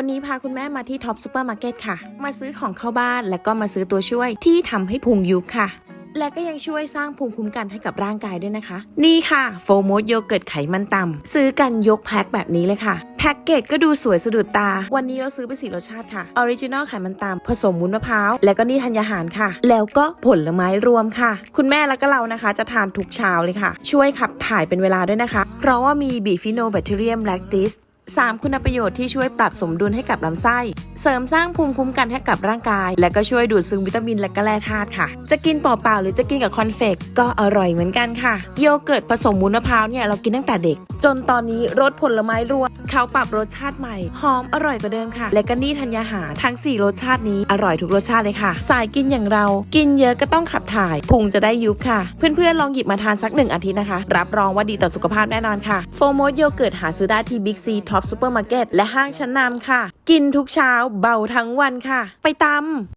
วันนี้พาคุณแม่มาที่ท็อปซูเปอร์มาร์เก็ตค่ะ มาซื้อของเข้าบ้านแล้วก็มาซื้อตัวช่วยที่ทำให้พุงยุบค่ะ และก็ยังช่วยสร้างภูมิคุ้มกันให้กับร่างกายด้วยนะคะ นี่ค่ะโฟโมสโยเกิร์ตไขมันต่ำซื้อกันยกแพ็คแบบนี้เลยค่ะแพ็กเกจก็ดูสวยสะดุดตา วันนี้เราซื้อไปสีรสชาติค่ะ ออริจินอลไขมันต่ำผสมวุ้นมะพร้าว และก็นี่ธัญญาหารค่ะ แล้วก็ผลไม้รวมค่ะ คุณแม่แล้วก็เรานะคะ จะทานทุกเช้าเลยค่ะ ช่วยขับถ่ายเป็นเวลาด้วยนะคะ เพราะว่ามีบีฟิโนแบคทีเรียมแลคติส 3 คุณประโยชน์ที่ช่วยปรับสมดุลให้กับลำไส้ เสริมสร้างภูมิคุ้มกันให้กับร่างกาย และก็ช่วยดูดซึมวิตามินและก็แร่ธาตุค่ะ จะกินเปล่าๆหรือจะกินกับคอนเฟกก็อร่อยเหมือนกันค่ะ โยเกิร์ตผสมวุ้นมะพร้าวเนี่ยเรากินตั้งแต่เด็ก จนตอนนี้รสผลไม้รวมเขาปรับรสชาติใหม่ หอมอร่อยกว่าเดิมค่ะ และก็นี่ธัญญาหารทั้ง 4 รสชาตินี้อร่อยทุกรสชาติเลยค่ะ สายกินอย่างเรา กินเยอะก็ต้องขับถ่ายพุงจะได้ยุบค่ะ เพื่อนๆลองหยิบมาทานสักหนึ่งอาทิตย์นะคะ รับรองว่าดีต่อสุขภาพแน่นอนค่ะโฟโมโยเกิร์ตหาซื้อได้ที่บิ๊กซีท็อปซูเปอร์มาร์เก็ตและห้างชั้นนำค่ะ กินทุกเช้าเบาทั้งวันค่ะ ไปตำ